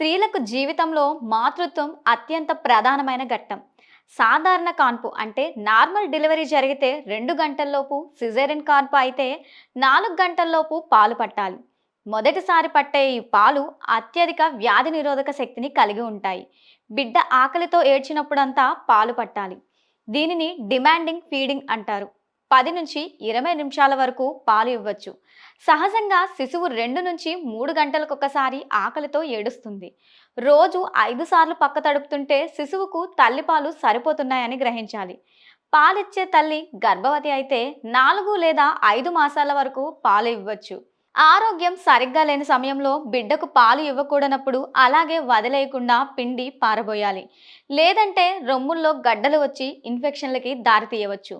స్త్రీలకు జీవితంలో మాతృత్వం అత్యంత ప్రధానమైన ఘట్టం. సాధారణ కాన్పు అంటే నార్మల్ డెలివరీ జరిగితే రెండు గంటల్లోపు సిజేరియన్ కాన్పు అయితే నాలుగు గంటల్లోపు పాలు పట్టాలి. మొదటిసారి పట్టే ఈ పాలు అత్యధిక వ్యాధి నిరోధక శక్తిని కలిగి ఉంటాయి. బిడ్డ ఆకలితో ఏడ్చినప్పుడంతా పాలు పట్టాలి. దీనిని డిమాండింగ్ ఫీడింగ్ అంటారు. పది నుంచి ఇరవై నిమిషాల వరకు పాలు ఇవ్వచ్చు. సహజంగా శిశువు రెండు నుంచి మూడు గంటలకు ఒకసారి ఆకలితో ఏడుస్తుంది. రోజు ఐదు సార్లు పక్క తడుపుతుంటే శిశువుకు తల్లిపాలు సరిపోతున్నాయని గ్రహించాలి. పాలిచ్చే తల్లి గర్భవతి అయితే నాలుగు లేదా ఐదు మాసాల వరకు పాలు ఇవ్వచ్చు. ఆరోగ్యం సరిగ్గా లేని సమయంలో బిడ్డకు పాలు ఇవ్వకూడనప్పుడు అలాగే వదిలేయకుండా పిండి పారబోయాలి. లేదంటే రొమ్ముల్లో గడ్డలు వచ్చి ఇన్ఫెక్షన్లకి దారితీయవచ్చు.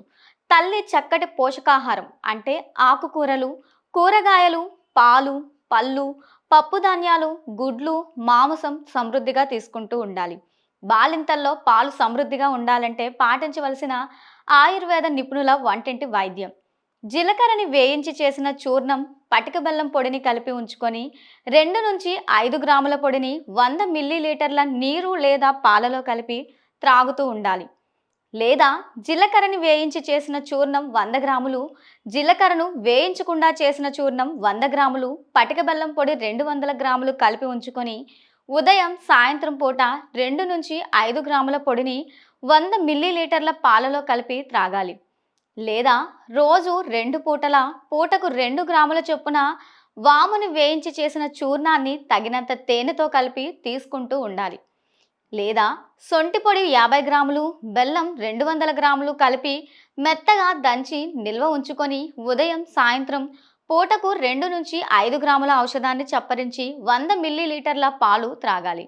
తల్లి చక్కటి పోషకాహారం అంటే ఆకుకూరలు కూరగాయలు పాలు పళ్ళు పప్పు ధాన్యాలు గుడ్లు మాంసం సమృద్ధిగా తీసుకుంటూ ఉండాలి. బాలింతల్లో పాలు సమృద్ధిగా ఉండాలంటే పాటించవలసిన ఆయుర్వేద నిపుణుల వంటింటి వైద్యం. జీలకర్రని వేయించి చేసిన చూర్ణం పటిక బెల్లం పొడిని కలిపి ఉంచుకొని రెండు నుంచి ఐదు గ్రాముల పొడిని వంద మిల్లీలీటర్ల నీరు లేదా పాలలో కలిపి త్రాగుతూ ఉండాలి. లేదా జీలకర్రని వేయించి చేసిన చూర్ణం వంద గ్రాములు జీలకర్రను వేయించకుండా చేసిన చూర్ణం వంద గ్రాములు పటిక బెల్లం పొడి రెండు వందల గ్రాములు కలిపి ఉంచుకొని ఉదయం సాయంత్రం పూట రెండు నుంచి ఐదు గ్రాముల పొడిని వంద మిల్లీలీటర్ల పాలలో కలిపి త్రాగాలి. లేదా రోజు రెండు పూటల పూటకు రెండు గ్రాముల చొప్పున వాముని వేయించి చేసిన చూర్ణాన్ని తగినంత తేనెతో కలిపి తీసుకుంటూ ఉండాలి. లేదా సొంటి పొడి యాభై గ్రాములు బెల్లం రెండు వందల గ్రాములు కలిపి మెత్తగా దంచి నిల్వ ఉంచుకొని ఉదయం సాయంత్రం పూటకు రెండు నుంచి ఐదు గ్రాముల ఔషధాన్ని చప్పరించి వంద మిల్లీలీటర్ల పాలు త్రాగాలి.